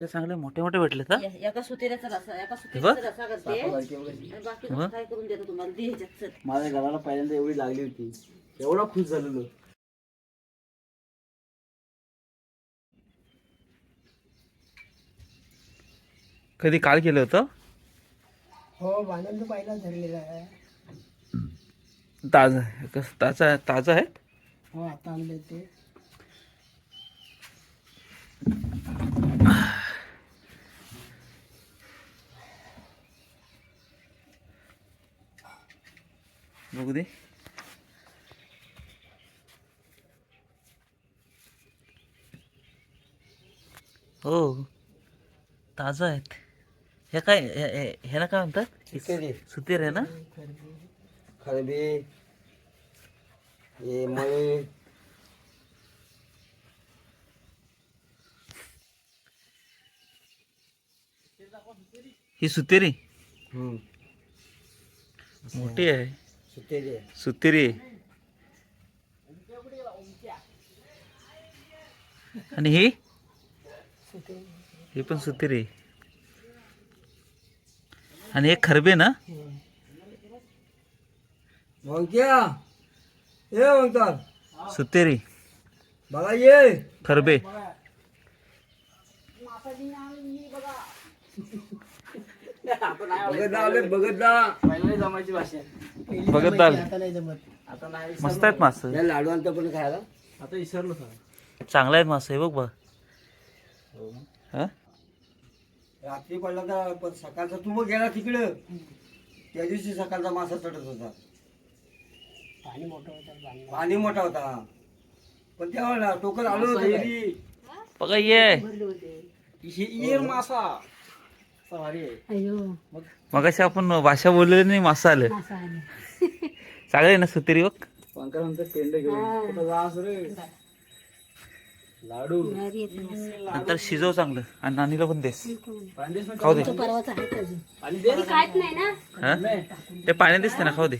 ते चांगले मोठे मोठे भेटले का? एका सुतेऱ्याचा रसा एका. सुतेऱ्याचा रसा करते. आणि बाकी. काय करून देतो तुम्हाला. दे ह्याच्यात चल. माझ्या घराला पहिल्यांदा एवढी लागली होती. एवढा खुश झालेलो. कधी काल केलं होतं? हो आनंद पहिला धरलेला आहे. ताजा कसं ताजा ताजा आहे हो आता आणले ते. बघू दे. हो ताजा आहेत. हे काय ह्याला काय म्हणतात? सुतेरी. सुतेर आहे ना? खरबी हे मळे. ही सुतेरी. मोठी आहे. सुतेरी. आणि ही ही पण सुतेरी. आणि एक खरबे ना सुतेरी बघा ये खरबे आले, बघत जा पहिला जमायची भाषा. पहिली बघत जमायची, आले. आता नाही जमत. आता नाही मस्त आहेत मासे. या लाडवांचं पण खायला. आता विसरलो चांगला आहेत मासे हे बघ बघ हा? रात्री पडला तर पण सकाळचा तू मग गेला तिकडं. त्या दिवशी सकाळचा मासा चढत होता. पाणी मोठं होतं पाणी पाणी मोठा होता. पण तेव्हा टोकन आलो होतो? बघा ये मासा. अयो मग आपण भाषा बोललेली नाही मासा आलं. असं आलं. चांगलं आहे ना सुतेरी बघ. पंकज म्हणतो पेंड घेऊन कुठं जास रे? लाडू. नंतर शिजव चांगलं. आणि नानीला पण देस. पाणी देस ना खाऊ दे. परवाच आहे अजून? पाणी दे. काहीच नाही ना. हा? ते पाणी दिसते ना खाऊ दे.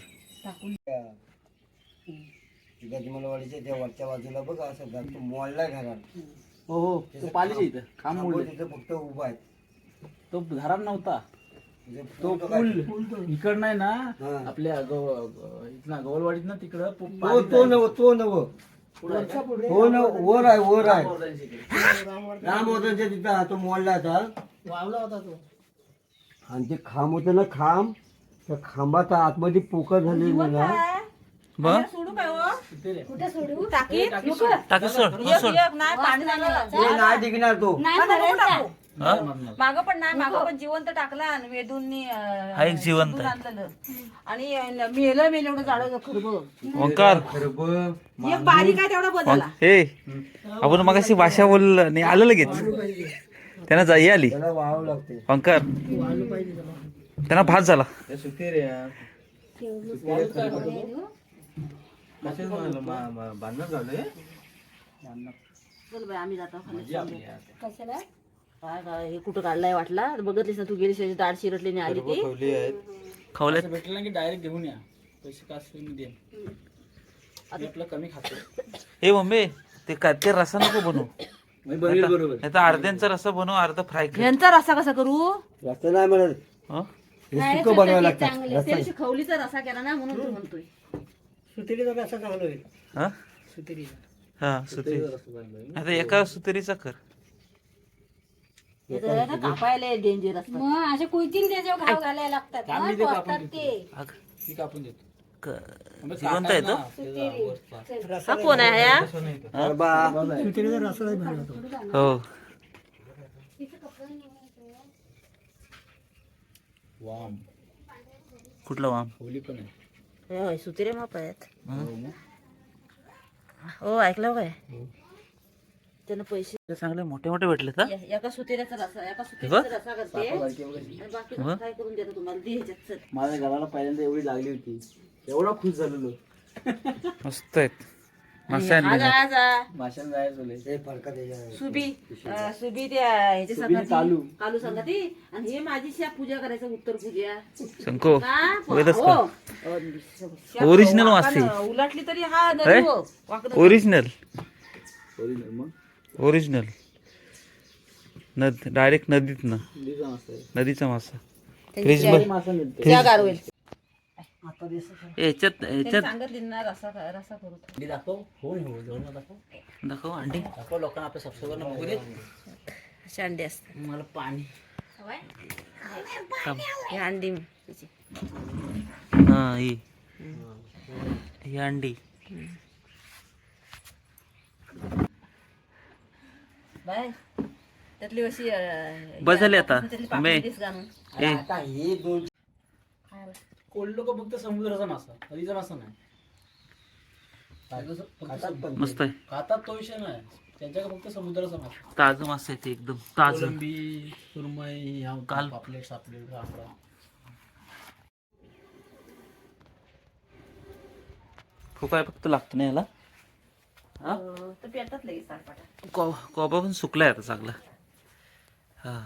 गजमलवाडीच्या त्या वरच्या बाजूला बघ असं घर मोडलाय घरात. हो हो. तो पालीच्या इथं. खांब मोडले. तिथं फक्त उभा आहे. तो घरात नव्हता. म्हणजे तो पूल इकड नाही. ना हा. आपल्या गव- ग- इथं गवलवाडीत ना तिकडं पु- तो पाणी तो नव तो? हो न वर आहे वर आहे. इकडे. रामवर्धनच्या तिथं हा तो मोडला वावला होता तो. आणि ते खांब होतं ना खांब. त्या खांबाचा आतमध्ये पोकळ झालेली ना. बघ सोडू काय हो? कुठे सोडू? टाकी टाकी सोड. हा, सोड. एक एक नाही पाणी झालं ते नाही टिकणार तो. हा? मागं पण नाही मागं पण जिवंत टाकला आणि वेदूंनी हा एक जिवंत शिजवून आहे. आणलेलं. आणि मेलं मेलं एवढं झाड खरब. ओंकार. खरबं एक बारीक आहे तेवढा बदलला हे आपण मग अशी भाषा बोललं आणि आलं लगेच. त्यांना जाई आली. लागते. ओंकार. त्यांना भात झाला. म्हणलं? मा- मा- बांधणं झालंय चल बाई आम्ही जातो. खाली. जी आपली आहे. कशाला? काय काय हे कुठं काढलाय वाटला? बघितलीस ना तू गेली त्याची दाढ शिरटली नाही आली ती. खावले असं भेटलं ना की डायरेक्ट घेऊन या. पैसे का मी देईन. मी आपलं कमी खातो. हे मम्मी ते काय ते रसा नको बनवू. मी बघेल बरोबर. नाही तर अर्ध्यांचा रसा बनव अर्धा फ्राय कर. यांचा रसा कसा करू? जास्त नाही म्हणत. हं? हे सुकं बनवायला लागतात. त्या दिवशी खवलीचा रसा केला ना म्हणून तू म्हणतोय. सुतेरीचा रस्ता चांगला होईल. हा? सुतेरीचा हा सुतेरी आता एका सुतेरीचा कर. हे तर ना कापायला डेंजर असतात. मग असे कुयतीन त्याच्यावर घाव घालायला लागतात. कापून ते. अग, मी कापून देतो. क- जिवंत आहे तो? हा कोण आहे हो? वाम. कुठला वाम? होली पण आहे. हे होय, सुतिरे माप आहेत. हो ऐकलं काय त्यानं पैसे ते चांगले मोठे मोठे भेटले का एका सुतेऱ्याचा रसा एका बघ. सुतेऱ्याचा रसा करते सारखी बघ. आणि बाकी बघ. काय करून देतो तुम्हाला? दे ह्याच्यात चल. माझ्या घराला पहिल्यांदा एवढी लागली होती. एवढा खुश झालेलो. मस्त आहेत. आणि सुबी सुबी त्या ह्याच्या कालू. कालू हे माझी शा पूजा करायचं उत्तर पूजा. शंको हो. मासे. उलटली तरी हा. ओरिजिनल. Original मग? ओरिजिनल नद डायरेक्ट नदीतनं. नदीचा मासा फ्रीज याच्यात याच्यात सांगितली ना रसा रसा करू अंडी दाखव. हो हो जवळ दाखव. दाखव अंडी दाखव लोकांना आपल्या सबस्क्रायबरना बघू दे. अशी अंडी असतात मला पाणी. ही अंडी हा ही. ही अंडी. बाय. त्यातली अशी बस झाली आता. त्यातली मे. पापडी दिस घालून ए. आता हे दोन कोल्ड लोक फक्त समुद्राचा मासा नदीचा मासा नाही. ताजं- फक्त खातात पण मस्त आहे. खातात तो विषय नाही. त्यांच्याकडे फक्त समुद्राचा मासा. ताजं मासा आहे ते एकदम. ताजं. कोलंबी सुरमई ह्या काल- पापलेट सापलेट रांगडा खूप आहे फक्त लागतो ना याला? हा. पेटतात लगेच सारपाटा. को कोबा पण सुकलाय आता चांगला. हा.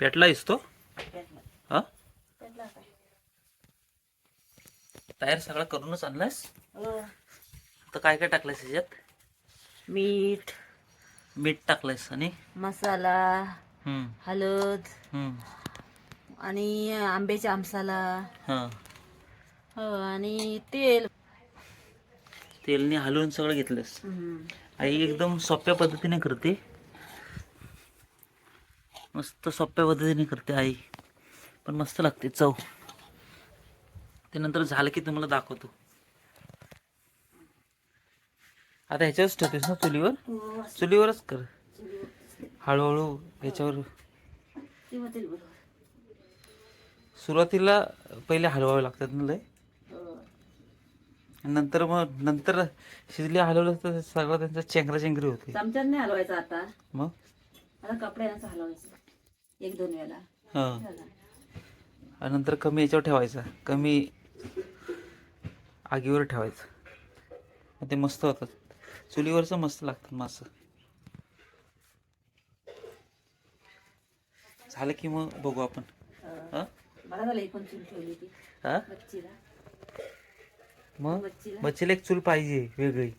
पेटला तो? पेटला. हा? पेटला काय तयार सगळा करूनच आणलायस? हो. तर काय काय टाकलंयस त्याच्यात मीठ. मीठ टाकलंयस आणि? मसाला. हम्म, हळद. हम्म, आणि आंब्याचा आमसाला. हा. हो आणि तेल. तेलने हलवून सगळं घेतलंयस हम्म. आई एकदम सोप्या पद्धतीने करते. मस्त सोप्या पद्धतीने करते आई. पण मस्त लागते चव. ते नंतर झालं की तुम्हाला दाखवतो. आता ह्याच्यावरच ठेवतेस ना चुलीवर? चुलीवरच कर. हळूहळू ह्याच्यावर. सुरुवातीला पहिले हलवावे लागतात ना लय. हो. नंतर मग नंतर शिजले हलवलं तर सगळं त्यांचं चेंगरा चेंगरी होते. चमच्यात नाही हलवायचा आता. मग? आता कपड्यानं हलवायचं. एक दोन वेळा हां. नंतर कमी याच्यावर ठेवायचा. कमी आगीवर ठेवायचं. मग ते मस्त होतात. चुलीवरचं मस्त लागतं मासं. झालं की मग बघू आपण. हा? बरा झालं एक पण चूल ठेवली ती हा? बच्चीला मग? बच्चीला एक चूल पाहिजे वेगळी.